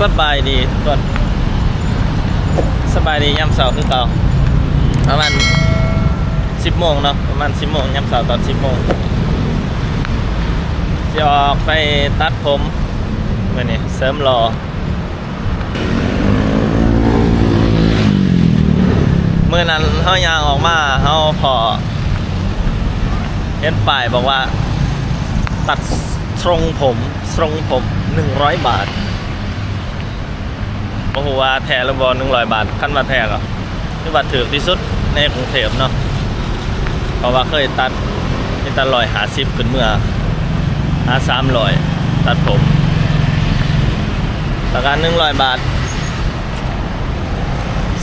สบายดีทุกคนสบายดียามเสาร์คือเก่าประมาณสิบโมงเนาะประมาณสิบโมงยามเสาร์ตอนสิบโมงจะออกไปตัดผมเมื่อนี้เสริมรอเมื่อนั้นเขายางออกมาเขาพอเห็นป้ายบอกว่า ตัดทรงผมทรงผมหนึ่งร้อยบาท โอ้โหว่าแท้ระบอหนึ่งร้อยบาทขั้นมาแท้ก็นี่บาถือที่สุดในกรุงเทพเนาะเพราะว่าเคยตัดนี่ตัดลอยหาซิบขึ้นเมื่อหาสามลอยตัดผมราคาหนึ่งร้อยบาท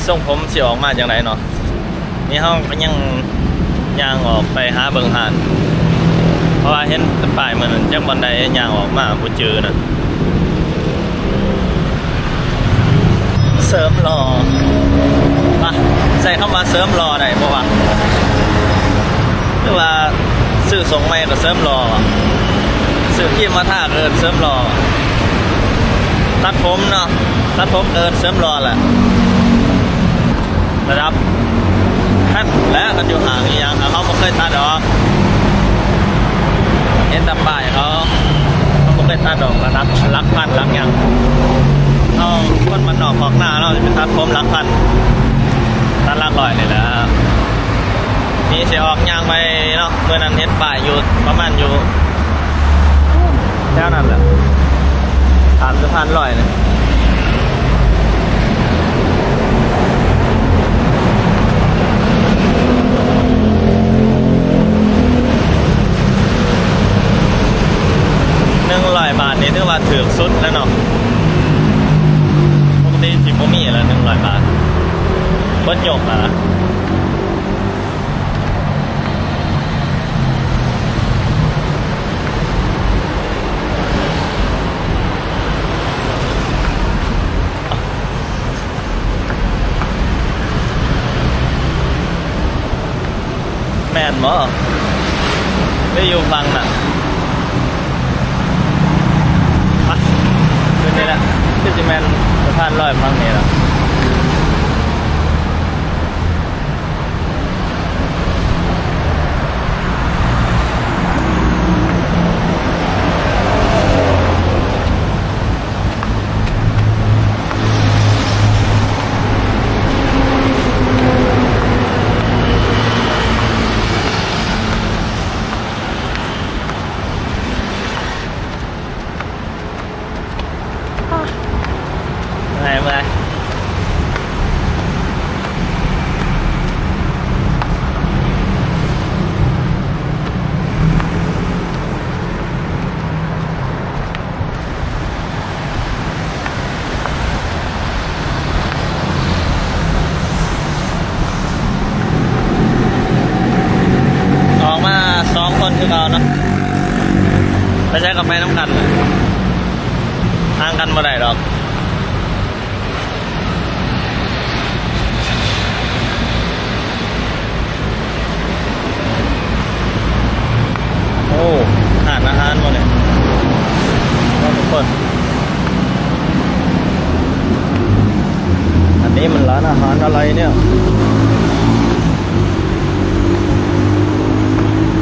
ทรงผมเสียออกมาอย่างไรเนาะนี่ห้องก็ยังย่างออกไปหาเบิงหานเพราะว่าเห็นป้ายเหมือนจังบันไดย่างออกมาบ่เจอนะ เสริมรอมาใส่เข้ามาเสริมรอได้ปะวะหรือว่าซื้อส่งไม่ก็เสริมรอซื้อขี้มาท่าเกินเสริมรอตัดผมเนาะตัดผมเกินเสริมรอแหละระดับขั้นและกันอยู่ห่างอีกอย่างเขาไม่เคยตัดหรอกเห็นแต่ป้ายเขาเขาไม่เคยตัดดอกระดับลักพันลักอย่ง คนมันนอกออกหน้าเราจะเป็นตัดผมหลักพันตัดลักลอยเลยนะนี่เสียออกยางไปเนาะเมื่อนั้นเห็นป่ายอยู่ประมาณอยู่แค่นั้นแหละสามสะพานลอยเลยหนึ่งร้อยบาทนี่ถือว่าถือสุดแล้วเนาะ ปกติสิบมีแล้วหนึ่งร้อยบาทเบิ้ลหยกอะแมนบ่ไม่อยู่ฟังน่ะไปขึ้นนี่แหละ ที่แม่นสะพานลอยมั้งนี่แหละ ไงเมื่อยออกมาสองคนคือเราเนาะไปใช้กับไปน้ำกันน่ะห่างกันมาได้หรอก โอ้อาหารอาหารหมดเลยทุกคน อันนี้มันร้าน อะไรเนี่ย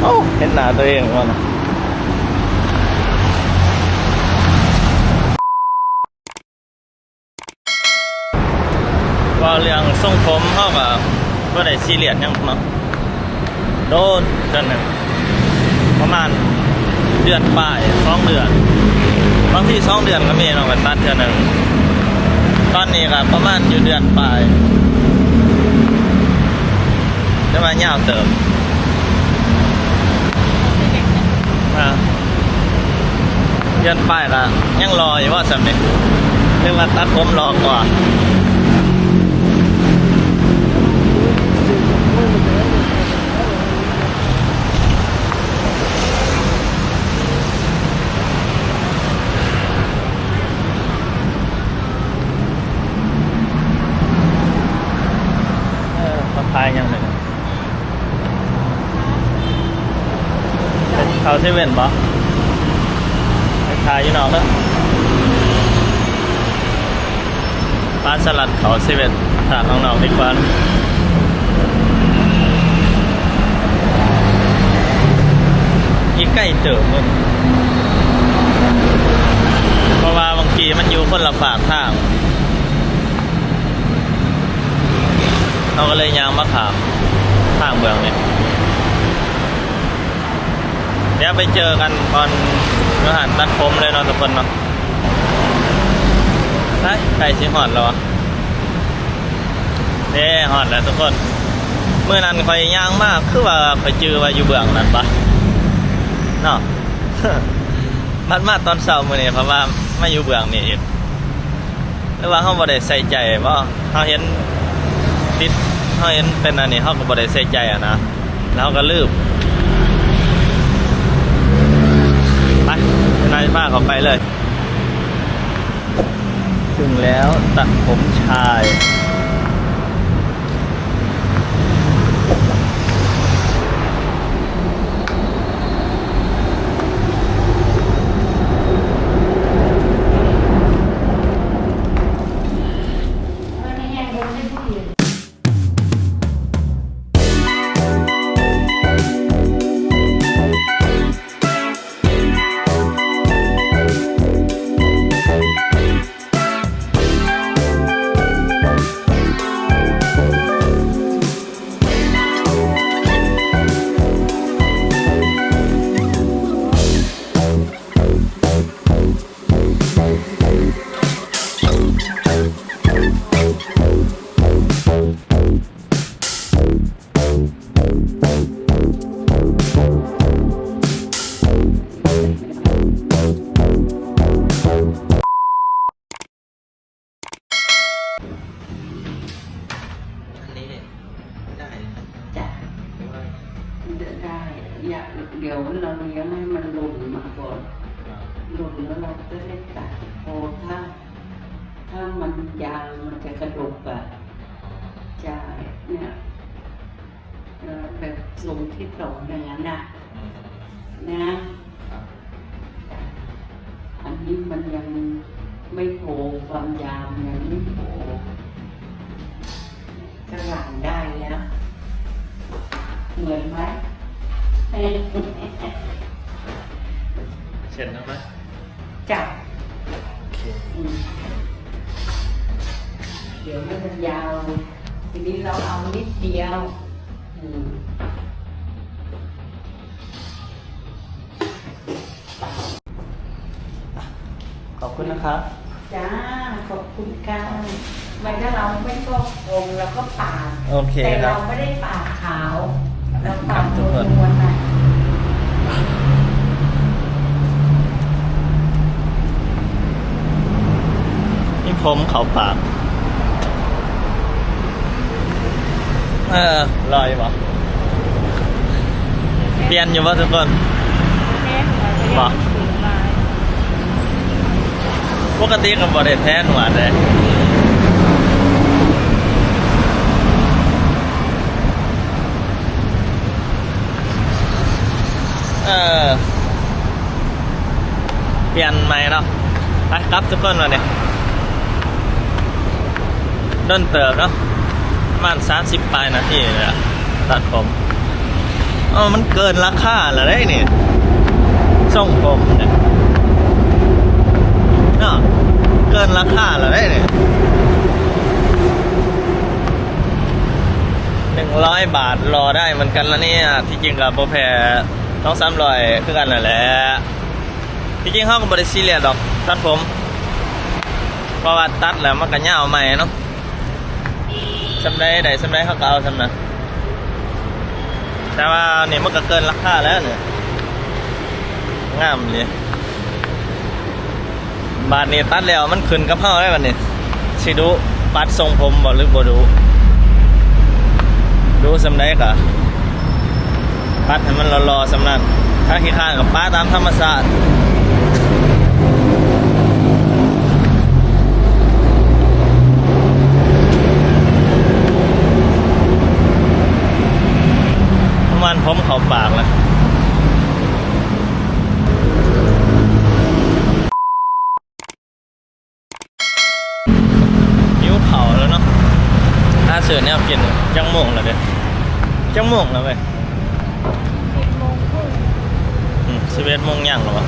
โอ้เห็นหน้าตัวเองวะนะว่าเรื่องทรงผมเขากับก็ได้ซีเรียสยังเนาะโดนจนหนึ่งประมาณเดือนปลายสองเดือนบางที่สองเดือนก็มีเนาะกันตัดเดือนหนึ่งตอนนี้ก็ประมาณอยู่เดือนปลาย มาเงาเติมอ่าเดือนปลายก็ยังรออยู่ว่าสำเนียงเรียกว่าตัดผมรอก่อน เออมาพายยังหนึ่ง เซเว่นปะไปขายอยู่นอกเนอะสลัดเขาเซเว่นทางข้างนอกดีกว่าอีกใกล้เจอมึงเพราะว่าบางทีมันอยู่คนละฝากทางเราก็เลยยางมาขามทางเมืองเนี่ย ไปเจอกันตอนรหัสตัดผมเลยเนาะทุกคนเนาะใช่ไก่ชิหอดแล้วะเด้หอดแล้วทุกคน เมื่อนั้นคอยย่างมาก คือว่าคอยจือว่าอยู่เบื้องนั้นปะเนาะมันมาตอนเช้ามื่อนี้เพราะว่าไม่อยู่เบื้องนี่อีกหรือว่าเขาบ่ได้ใส่ใจว่าเขาเห็นติดเขาเห็นเป็นอันนี้เขาก็บ่ได้ใส่ใจอะนะแล้วก็ลืม ไป นายป้าเขาไปเลย ถึงแล้วตัดผมชาย ยาวมันจะกระดกอะจะเนี่ยเอ่อแบบทรงที่สองอย่างนั้นนะนะ อันนี้มันยังไม่โผล่ความยาวยังไม่โผล่กระหลังได้แล้ว เหมือนไหมเช็ดนะไหมจับโอเคอืม เดี๋ยวมันจะยาว ทีนี้เราเอานิดเดียวอืมขอบคุณนะครับ จ้า ขอบคุณค่ะไม่ถ้าเราไม่ก็คงเราก็ปาดโอเคแต่ครัเราบไม่ได้ปาดขาวเราปาดครับทุตักวคนนวลน่ะนี่ผมเขาปาก เออลอยปะเปลี่ยนอยู่ปะทุกคนบ่ปกติกับบริเทนหัวเลยเออเปลี่ยนใหม่เนาะไปครับทุกคนมาเนี่ยด้นเติบเนาะ ประมาณสามสิบปลายนาทีเลยอะตัดผมเออมันเกินราคาแล้วได้เนี่ยส่งผมเนี่ยเนาะเกินราคาแล้วได้เนี่ยหนึ่งร้อยบาทรอได้เหมือนกันแล้วเนี่ยที่จริงกับโปรแพรต้องซ้ำรอยคือกันนั่นแหละที่จริงเขาก็บริซีเรียดอกตัดผมเพราะว่าตัดแล้วมันก็ยาวใหม่เนาะ สำได้ใดสำได้เขาก็เอาสำนะแต่ว่าเนี่ยมันก็เกินราคาแล้วเนี่ยงามเลยบาทนี้ตัดแล้วมันขึ้นกับเฮาได้บัดนี้สิดูปัดทรงผมบ่หรือบ่ดู ดูสำได้กะปัดให้มันรอๆสำนั้นถ้าขี้ข้างกับป้าตามธรรมชาติ ประมาณผมเขาปากแล้วหิวเขา ซื้อแนวกินจังโมงแล้วเด้อจังโมงแล้วเว้ยสิบเอ็ดโมงย่างหรอววะ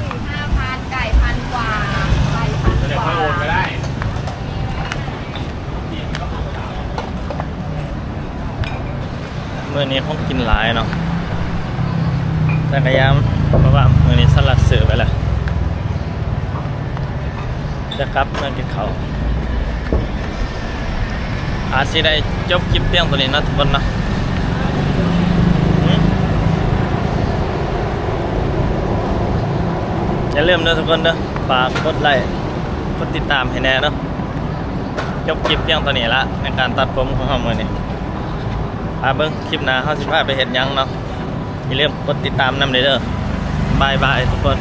สี่ห้าพันไก่พันกว่าไก่พันกว่า มื้อนี้คงกินหลายเนาะแต่กรยามเพราะว่ามื้อนี้สลัดเสือไปแล้วจะกลับมากินข้าอาจสิได้จบคลิปเพียงตัวนี้นะทุกคนนะอย่าลืมเด้อทุกคนเด้อฝากกดไลค์กดติดตามให้แน่เนาะจบคลิปเพียงตัวนี้ละในการตัดผมของเรามื้อนี้ พาเบิ้งคลิปหน้าเขาสิพาไปเห็นยังเนาะอย่าลืมกดติดตามนำเด้อบายบายทุกคน